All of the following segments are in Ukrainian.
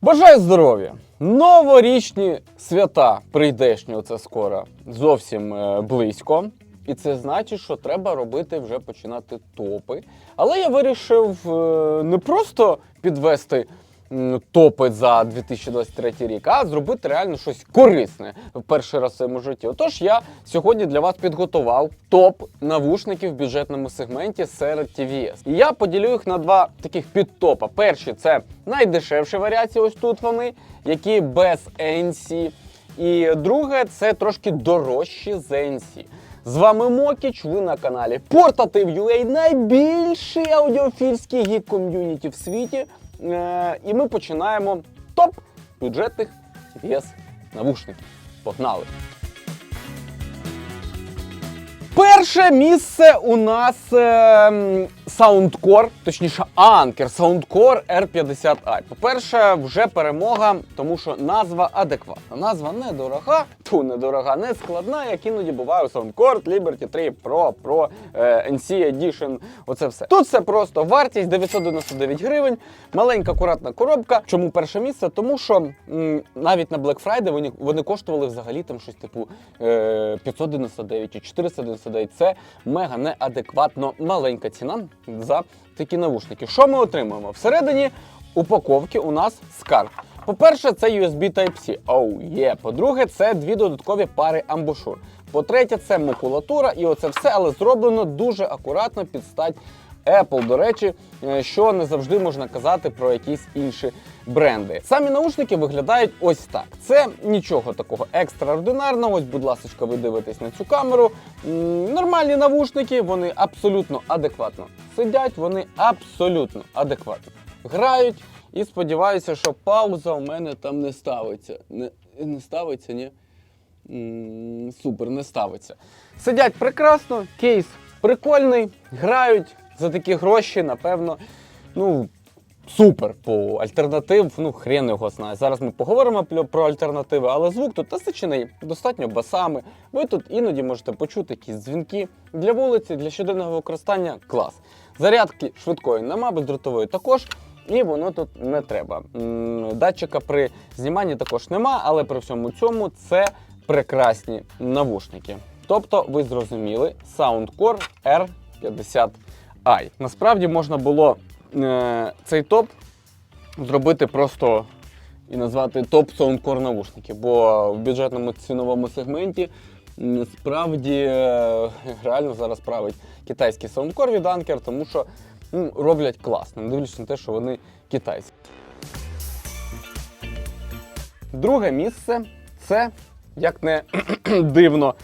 Бажаю здоров'я! Новорічні свята прийдешнього це скоро зовсім е, близько. І це значить, що треба робити вже починати топи. Але я вирішив е, не просто підвести топи за 2023 рік, а зробити реально щось корисне в перший раз в своєму житті. Отож, я сьогодні для вас підготував топ навушників в бюджетному сегменті серед TVS. І я поділю їх на два таких підтопа. Перші це найдешевші варіації, ось тут вони, які без NC. І друге це трошки дорожчі з NC. З вами Мокіч, ви на каналі Portative.ua, найбільший аудіофільський гік ком'юніті в світі. Е, і ми починаємо топ бюджетних TVS навушників. Погнали! Перше місце у нас е, м, точніше Anker Soundcore R50i. По-перше, вже перемога, тому що назва адекватна. Назва недорога, ту недорога, не складна, як іноді буває у Soundcore, Liberty 3 Pro, Pro, е, NC Edition. Оце все. Тут все просто вартість 999 гривень, маленька акуратна коробка. Чому перше місце? Тому що м, навіть на Black Friday вони, вони коштували взагалі там щось типу е, 599 чи 499. Це мега неадекватно маленька ціна за такі навушники. Що ми отримуємо? Всередині упаковки у нас скарб. По-перше, це USB Type-C. Оу, є. По-друге, це дві додаткові пари амбушур. По-третє, це макулатура, і оце все, але зроблено дуже акуратно під стать Apple, до речі, е, що не завжди можна казати про якісь інші бренди. Самі наушники виглядають ось так. Це нічого такого екстраординарного. Ось, будь ласка, ви дивитесь на цю камеру. Нормальні навушники, вони абсолютно адекватно сидять, вони абсолютно адекватно грають. І сподіваюся, що пауза у мене там не ставиться. Не, не ставиться, ні? Супер, не ставиться. Сидять прекрасно, кейс прикольний, грають за такі гроші, напевно. Ну, супер по альтернатив, ну хрен його знає. Зараз ми поговоримо про альтернативи, але звук тут насичений достатньо басами. Ви тут іноді можете почути якісь дзвінки для вулиці, для щоденного використання клас. Зарядки швидкої нема, бездротової також. І воно тут не треба. Датчика при зніманні також нема, але при всьому цьому це прекрасні навушники. Тобто, ви зрозуміли, Soundcore R50i. Насправді можна було е, цей топ зробити просто і назвати топ Soundcore навушники, бо в бюджетному ціновому сегменті справді е, реально зараз править китайський Soundcore від Anker, тому що ну, роблять класно, не дивлячись на те, що вони китайські. Друге місце це, як не дивно,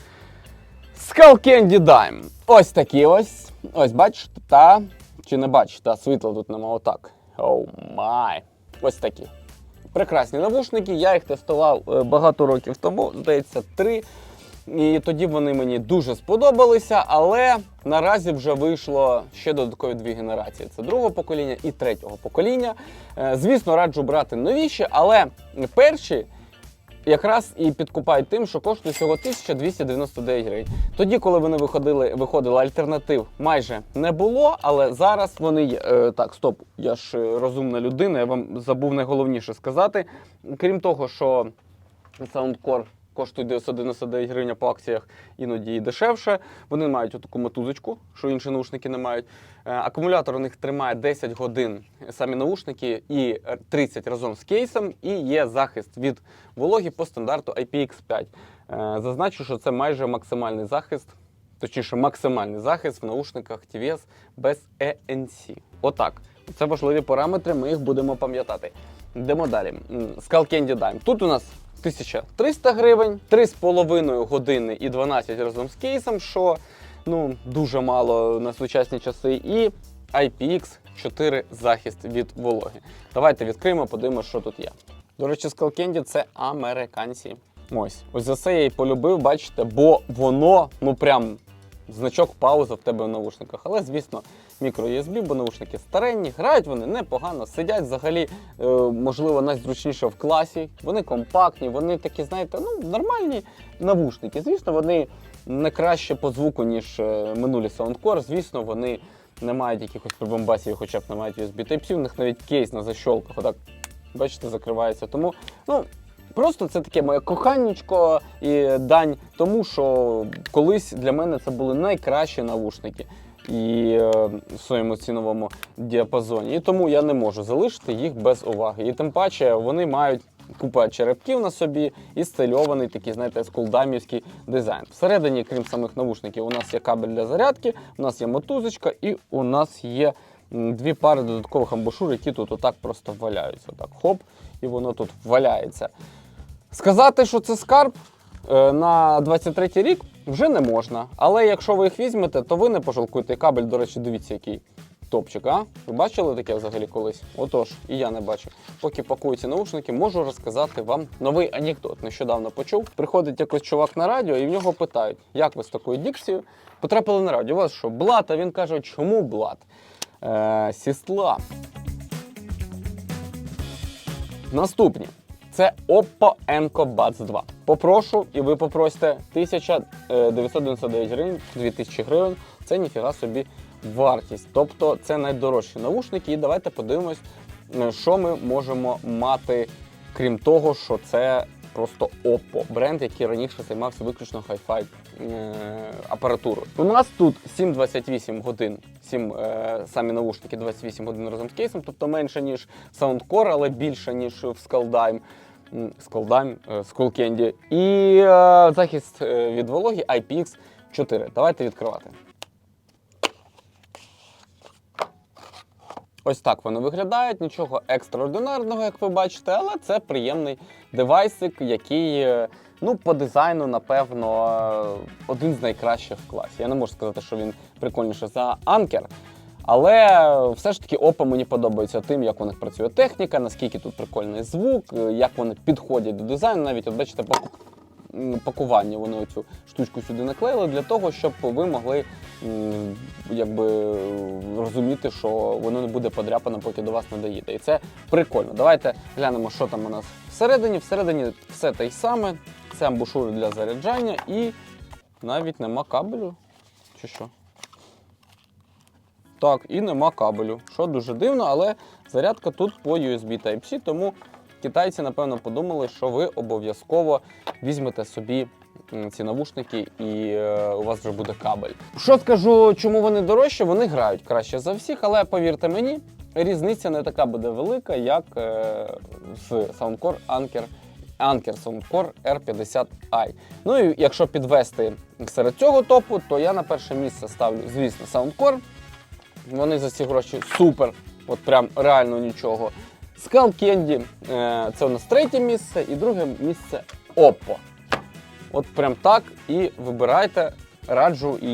Skull Candy Dime. Ось такі ось. Ось бачите, та чи не бачите, та світла тут нема отак. Оу май. Ось такі. Прекрасні навушники. Я їх тестував е, багато років тому, здається, три. І тоді вони мені дуже сподобалися, але наразі вже вийшло ще додаткові дві генерації: це другого покоління і третього покоління. Е, Звісно, раджу брати новіші, але перші якраз і підкупають тим, що коштує всього 1299 гривень. Тоді, коли вони виходили, виходили альтернатив, майже не було, але зараз вони. Е, так, стоп, я ж е, розумна людина, я вам забув найголовніше сказати. Крім того, що Soundcore коштує 999 гривень по акціях, іноді і дешевше. Вони мають таку мотузочку, що інші наушники не мають. Е, Акумулятор у них тримає 10 годин самі наушники і 30 разом з кейсом, і є захист від вологи по стандарту IPX5. Е, Зазначу, що це майже максимальний захист, точніше, максимальний захист в наушниках TVS без ENC. Отак. Це важливі параметри, ми їх будемо пам'ятати. Йдемо далі. Skull Candy Dime. Тут у нас 1300 гривень, 3,5 години і 12 разом з кейсом, що ну, дуже мало на сучасні часи. І IPX4 захист від вологи. Давайте відкриємо, подивимося, що тут є. До речі, Candy – це американці. Ось. Ось за це я і полюбив, бачите, бо воно, ну прям значок пауза в тебе в наушниках. Але, звісно, мікро USB, бо наушники старенні, грають вони непогано, сидять взагалі, е, можливо, найзручніше в класі. Вони компактні, вони такі, знаєте, ну, нормальні навушники. Звісно, вони не краще по звуку, ніж е, минулі Soundcore. Звісно, вони не мають якихось прибамбасів, хоча б не мають USB Type-C, у них навіть кейс на защолках. Отак бачите, закривається. Тому, ну. Просто це таке моє коханнячко і дань тому, що колись для мене це були найкращі навушники і е, в своєму ціновому діапазоні. І тому я не можу залишити їх без уваги. І тим паче вони мають купа черепків на собі і стильований такий, знаєте, скулдамівський дизайн. Всередині, крім самих навушників, у нас є кабель для зарядки, у нас є мотузочка і у нас є дві пари додаткових амбушур, які тут отак просто валяються. Отак, хоп, і воно тут валяється. Сказати, що це скарб на 23 рік вже не можна. Але якщо ви їх візьмете, то ви не пожалкуєте. Кабель, до речі, дивіться, який топчик, а? Ви бачили таке взагалі колись? Отож, і я не бачу. Поки пакую ці наушники, можу розказати вам новий анекдот. Нещодавно почув. Приходить якийсь чувак на радіо, і в нього питають, як ви з такою дікцією потрапили на радіо. У вас що, блат? А він каже, чому блат? Е, сістла. Наступні. Це Oppo Enco Buds 2. Попрошу, і ви попросите 1999 гривень, 2000 гривень. Це ніфіга собі вартість. Тобто це найдорожчі наушники. І давайте подивимось, е, що ми можемо мати, крім того, що це просто Oppo, бренд, який раніше займався виключно Hi-Fi е, апаратурою. У нас тут 7-28 годин, 7 е, самі наушники 28 годин разом з кейсом, тобто менше, ніж Soundcore, але більше, ніж в Skulldyne. М, Skulldyne, е, І е, захист е, від вологі IPX4. Давайте відкривати. Ось так вони виглядають, нічого екстраординарного, як ви бачите, але це приємний девайсик, який е, ну, по дизайну, напевно, один з найкращих в класі. Я не можу сказати, що він прикольніше за Anker, але все ж таки Oppo мені подобається тим, як у них працює техніка, наскільки тут прикольний звук, е, як вони підходять до дизайну. Навіть от бачите, паку- пакування вони цю штучку сюди наклеїли для того, щоб ви могли якби розуміти, що воно не буде подряпано, поки до вас не доїде. І це прикольно. Давайте глянемо, що там у нас всередині. Всередині все те й саме. Це амбушури для заряджання і навіть нема кабелю. Чи що? Так, і нема кабелю, що дуже дивно, але зарядка тут по USB Type-C, тому китайці, напевно, подумали, що ви обов'язково візьмете собі ці навушники і е, у вас вже буде кабель. Що скажу, чому вони дорожчі? Вони грають краще за всіх, але повірте мені, різниця не така буде велика, як е, з Soundcore Anker. Anker Soundcore R50i. Ну і якщо підвести серед цього топу, то я на перше місце ставлю, звісно, Soundcore. Вони за ці гроші супер, от прям реально нічого. Skull Candy це у нас третє місце, і друге місце Oppo. От прям так і вибирайте, раджу і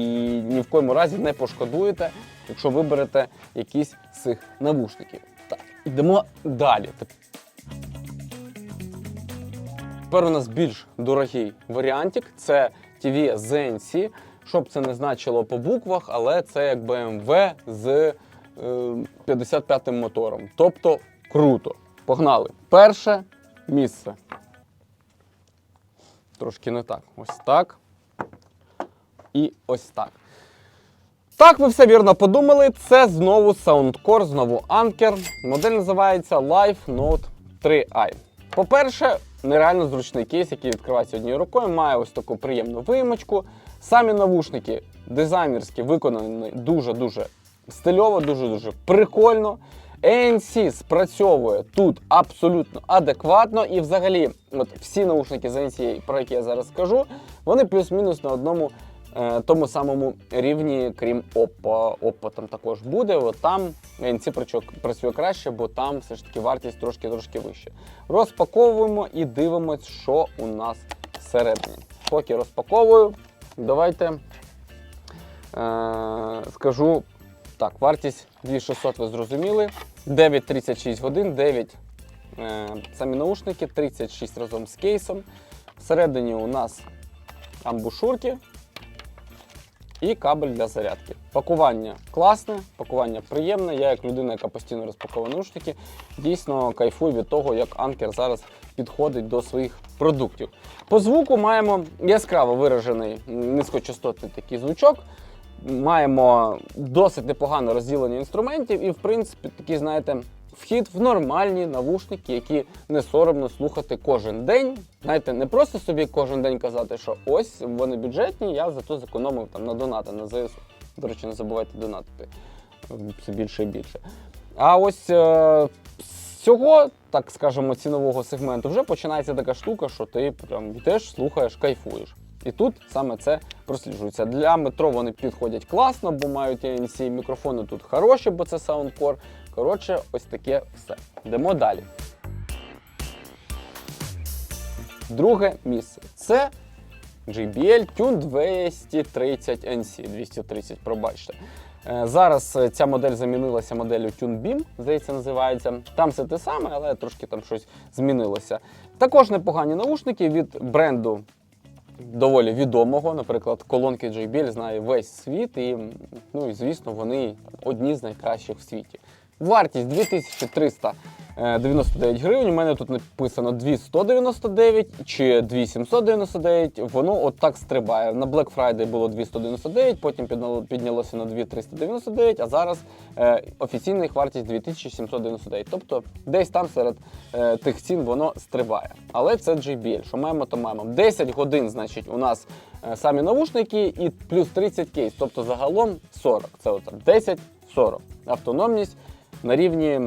ні в коєму разі не пошкодуєте, якщо виберете якісь з цих навушників. Так, йдемо далі. Тепер у нас більш дорогий варіантик це TV ZNC. Що б це не значило по буквах, але це як BMW з е, 55-м мотором. Тобто круто. Погнали. Перше місце. Трошки не так. Ось так. І ось так. Так, ви все вірно подумали. Це знову Soundcore, знову Anker. Модель називається Life Note 3i. По-перше, нереально зручний кейс, який відкривається однією рукою, має ось таку приємну виїмочку. Самі навушники дизайнерські виконані дуже-дуже стильово, дуже-дуже прикольно. ANC спрацьовує тут абсолютно адекватно. І взагалі, от всі наушники з ANC, про які я зараз скажу, вони плюс-мінус на одному е, тому самому рівні, крім Oppo. Oppo там також буде. От там ANC працює краще, бо там все ж таки вартість трошки-трошки вища. Розпаковуємо і дивимось, що у нас всередині. Поки розпаковую, давайте е, скажу так, вартість 2600 ви зрозуміли. 9,36 годин, 9 е, самі наушники, 36 разом з кейсом. Всередині у нас амбушурки і кабель для зарядки. Пакування класне, пакування приємне. Я, як людина, яка постійно розпаковує наушники, дійсно кайфую від того, як Анкер зараз підходить до своїх продуктів. По звуку маємо яскраво виражений низькочастотний такий звучок. Маємо досить непогане розділення інструментів, і, в принципі, такий, знаєте, вхід в нормальні навушники, які не соромно слухати кожен день. Знаєте, не просто собі кожен день казати, що ось вони бюджетні, я зато зекономив там на донати на ЗСУ. До речі, не забувайте донатити все більше і більше. А ось е, з цього, так скажемо, цінового сегменту вже починається така штука, що ти прям йдеш, слухаєш, кайфуєш. І тут саме це просліджується. Для метро вони підходять класно, бо мають ANC, мікрофони тут хороші, бо це Soundcore. Коротше, ось таке все. Йдемо далі. Друге місце це JBL Tune 230 NC, 230, пробачте. Е, Зараз е, ця модель замінилася моделлю Tune Beam, здається, називається. Там все те саме, але трошки там щось змінилося. Також непогані наушники від бренду доволі відомого. Наприклад, колонки JBL знає весь світ, і, ну, і звісно, вони одні з найкращих в світі. Вартість 2399 гривень. У мене тут написано 2199 чи 2799. Воно от так стрибає. На Black Friday було 299, потім піднялося на 2399, а зараз е, офіційна їх вартість 2799. Тобто десь там серед е, тих цін воно стрибає. Але це JBL. Що маємо, то маємо. 10 годин, значить, у нас е, самі навушники і плюс 30 кейс. Тобто загалом 40. Це от 10-40. Автономність на рівні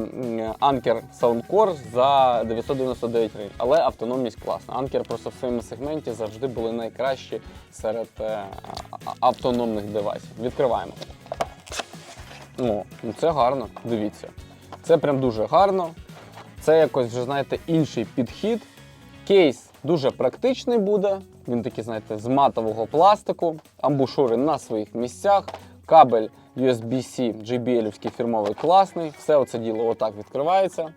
Anker Soundcore за 999 гривень. Але автономність класна. Anker просто в своєму сегменті завжди були найкращі серед е, автономних девайсів. Відкриваємо. О, ну це гарно, дивіться. Це прям дуже гарно. Це якось вже, знаєте, інший підхід. Кейс дуже практичний буде. Він такий, знаєте, з матового пластику, амбушури на своїх місцях, кабель USB-C JBL фірмовий класний. Все оце діло отак відкривається.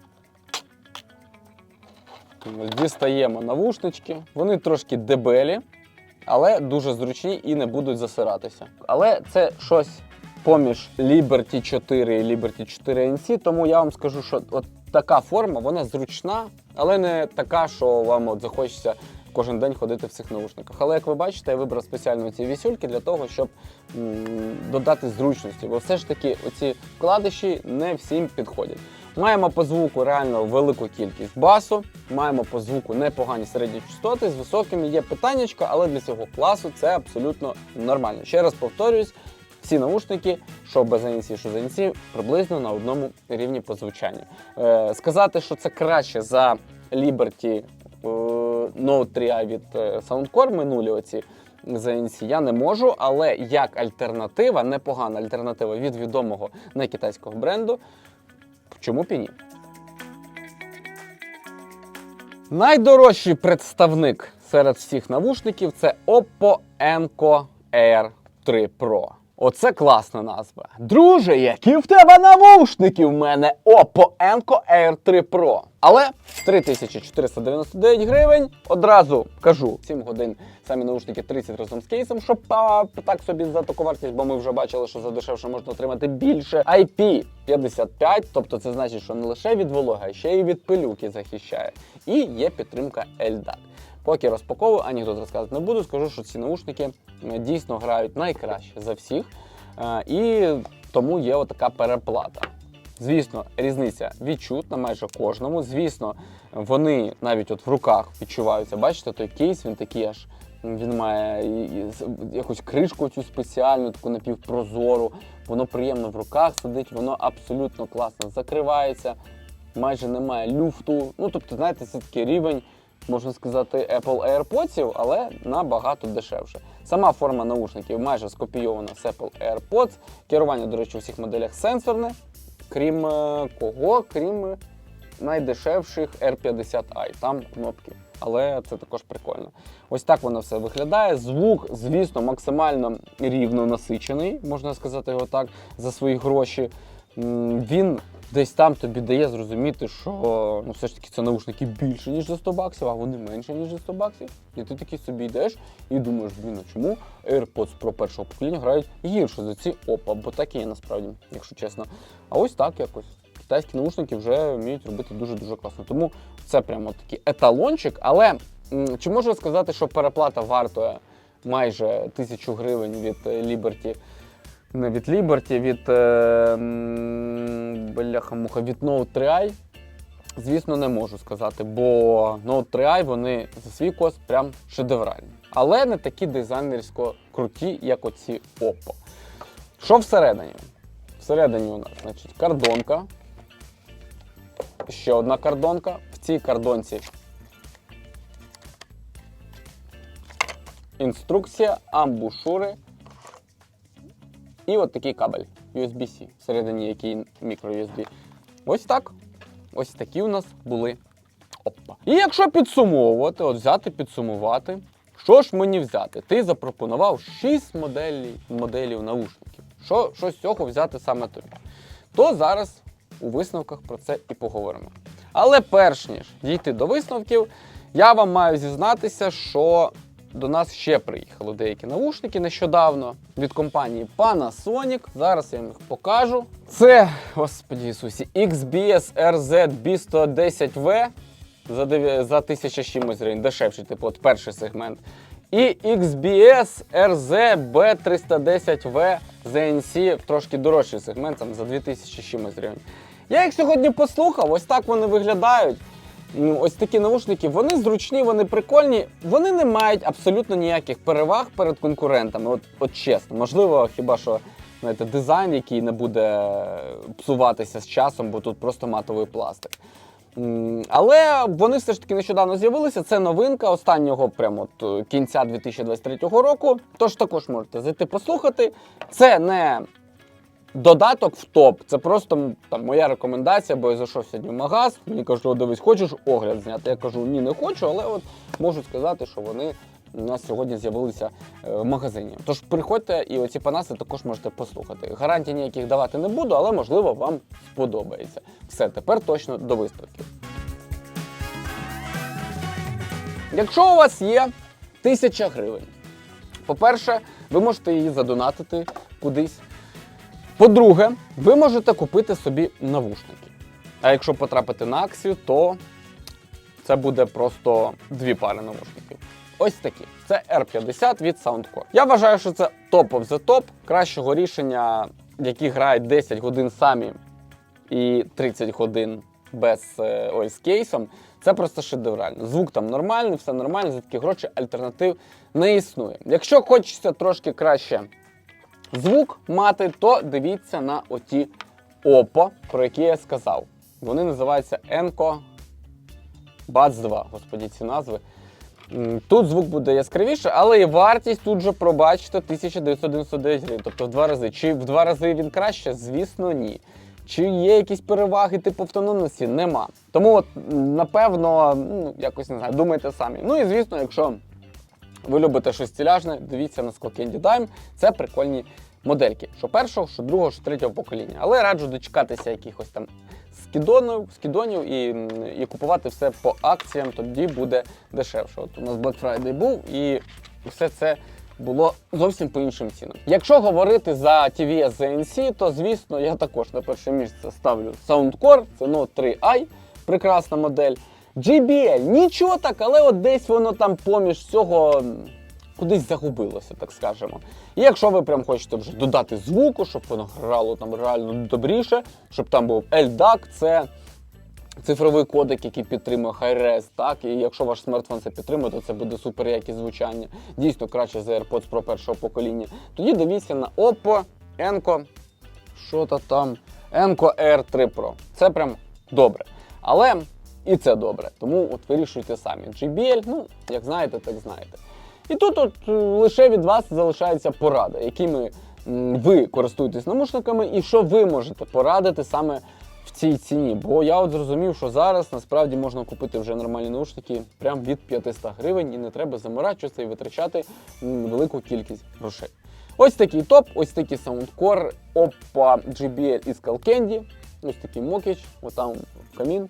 Дістаємо навушнички. Вони трошки дебелі, але дуже зручні і не будуть засиратися. Але це щось поміж Liberty 4 і Liberty 4 NC, тому я вам скажу, що от така форма, вона зручна, але не така, що вам от захочеться кожен день ходити в цих наушниках. Але як ви бачите, я вибрав спеціально ці вісюльки для того, щоб додати зручності, бо все ж таки оці вкладиші не всім підходять. Маємо по звуку реально велику кількість басу, маємо по звуку непогані середні частоти, з високими є питаннячка, але для цього класу це абсолютно нормально. Ще раз повторюсь, всі наушники, що без ANC, що з ANC, приблизно на одному рівні по звучанню. Е, сказати, що це краще за Liberty е, Note 3 від е, Soundcore минулі оці з ANC я не можу, але як альтернатива, непогана альтернатива від відомого не китайського бренду, чому б і ні? Найдорожчий представник серед всіх навушників це Oppo Enco Air 3 Pro. Оце класна назва. Друже, які в тебе навушники в мене Oppo Enco Air 3 Pro. Але 3499 гривень. Одразу кажу, 7 годин самі наушники 30 разом з кейсом, щоб а, так собі за таку вартість, бо ми вже бачили, що за дешевше можна отримати більше. IP55, тобто це значить, що не лише від вологи, а ще й від пилюки захищає. І є підтримка LDAC. Поки розпаковую, анекдот розказувати не буду. Скажу, що ці наушники е, дійсно грають найкраще за всіх. Е, І тому є отака переплата. Звісно, різниця відчутна майже кожному. Звісно, вони навіть от в руках відчуваються. Бачите, той кейс він такий аж. Він має якусь кришку цю спеціальну, таку напівпрозору. Воно приємно в руках сидить, воно абсолютно класно закривається, майже немає люфту. Ну тобто, знаєте, це такий рівень, можна сказати, Apple AirPods, але набагато дешевше. Сама форма наушників майже скопійована з Apple AirPods. Керування, до речі, у всіх моделях сенсорне, крім е, кого? Крім найдешевших R50i. Там кнопки. Але це також прикольно. Ось так воно все виглядає. Звук, звісно, максимально рівно насичений, можна сказати його так, за свої гроші. Він десь там тобі дає зрозуміти, що ну, все ж таки це наушники більше, ніж за 100 баксів, а вони менше, ніж за 100 баксів. І ти такий собі йдеш і думаєш, блін, а чому AirPods Pro першого покоління грають гірше за ці опа, бо так і є насправді, якщо чесно. А ось так якось. Китайські наушники вже вміють робити дуже-дуже класно. Тому це прямо такий еталончик. Але чи можу сказати, що переплата вартує майже тисячу гривень від Liberty? Не від Liberty, від е, бляха-муха від Note 3i, звісно, не можу сказати, бо Note 3i вони за свій кост прям шедевральні. Але не такі дизайнерсько круті, як оці Oppo. Що всередині? Всередині у нас, значить, кардонка. Ще одна кардонка. В цій кардонці інструкція, амбушури і от такий кабель USB-C, всередині який microUSB. Ось так. Ось такі у нас були опа. І якщо підсумовувати, от взяти, підсумувати, що ж мені взяти? Ти запропонував 6 моделей, моделів наушників. Що, що з цього взяти саме тобі? То зараз у висновках про це і поговоримо. Але перш ніж дійти до висновків, я вам маю зізнатися, що до нас ще приїхали деякі наушники нещодавно від компанії Panasonic. Зараз я вам їх покажу. Це, господі Ісусі, XBS RZ B110V за, за 1000 з чимось гривень, дешевший, типу, от перший сегмент. І XBS RZ B310V ZNC, трошки дорожчий сегмент, там за 2000 з чимось гривень. Я їх сьогодні послухав, ось так вони виглядають. Ось такі наушники, вони зручні, вони прикольні, вони не мають абсолютно ніяких переваг перед конкурентами. От, от чесно, можливо, хіба що знаєте, дизайн, який не буде псуватися з часом, бо тут просто матовий пластик. Але вони все ж таки нещодавно з'явилися. Це новинка останнього прямо от, е, кінця 2023 року. Тож також можете зайти послухати. Це не додаток в топ. Це просто там моя рекомендація, бо я зайшов сьогодні в магаз. Мені кажуть, «О, дивись, хочеш огляд зняти? Я кажу, ні, не хочу, але от можу сказати, що вони. У нас сьогодні з'явилися е, в магазині. Тож приходьте і оці панаси також можете послухати. Гарантій ніяких давати не буду, але можливо вам сподобається. Все, тепер точно до виставки. Якщо у вас є тисяча гривень, по-перше, ви можете її задонатити кудись. По-друге, ви можете купити собі навушники. А якщо потрапити на акцію, то це буде просто дві пари навушників. Ось такі. Це R50 від Soundcore. Я вважаю, що це топ of the топ. Кращого рішення, які грають 10 годин самі і 30 годин без е, ось кейсом. Це просто шедеврально. Звук там нормальний, все нормально, за такі гроші альтернатив не існує. Якщо хочеться трошки краще звук мати, то дивіться на оті Oppo, про які я сказав. Вони називаються Enco Buds 2. Господі, ці назви. Тут звук буде яскравіше, але і вартість тут же пробачте 1999 гривень, тобто в два рази. Чи в два рази він краще? Звісно, ні. Чи є якісь переваги типу автономності? Нема. Тому, от, напевно, ну, якось не знаю, думайте самі. Ну і звісно, якщо ви любите щось ціляжне, дивіться на Candy Dime. Це прикольні модельки. Що першого, що другого, що третього покоління. Але раджу дочекатися якихось там скідонів, скідонів і, і купувати все по акціям, тоді буде дешевше. От у нас Black Friday був і все це. Було зовсім по іншим цінам. Якщо говорити за TVS ZNC, то звісно я також на перше місце ставлю Soundcore, це Note 3i, прекрасна модель. JBL, нічого так, але от десь воно там поміж цього кудись загубилося, так скажемо. І якщо ви прям хочете вже додати звуку, щоб воно грало там реально добріше, щоб там був LDAC, це цифровий кодек, який підтримує Hi-Res, так, і якщо ваш смартфон це підтримує, то це буде супер якість звучання, дійсно краще за AirPods Pro першого покоління. Тоді дивіться на Oppo, Enco, що то там, Enco R3 Pro. Це прям добре. Але і це добре. Тому от вирішуйте самі. JBL, ну, як знаєте, так знаєте. І тут от е, лише від вас залишається порада, якими ви користуєтесь наушниками, і що ви можете порадити саме в цій ціні. Бо я от зрозумів, що зараз насправді можна купити вже нормальні наушники прям від 500 гривень, і не треба заморачуватися і витрачати велику кількість грошей. Ось такий топ, ось такий Soundcore, Oppo JBL і Skullcandy, ось такий Мокіч, отам камін.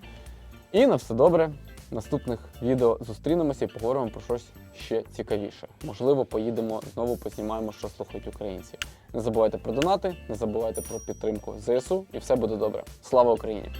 І на все добре. Наступних відео зустрінемося і поговоримо про щось ще цікавіше. Можливо, поїдемо знову познімаємо, що слухають українці. Не забувайте про донати, не забувайте про підтримку ЗСУ, і все буде добре. Слава Україні!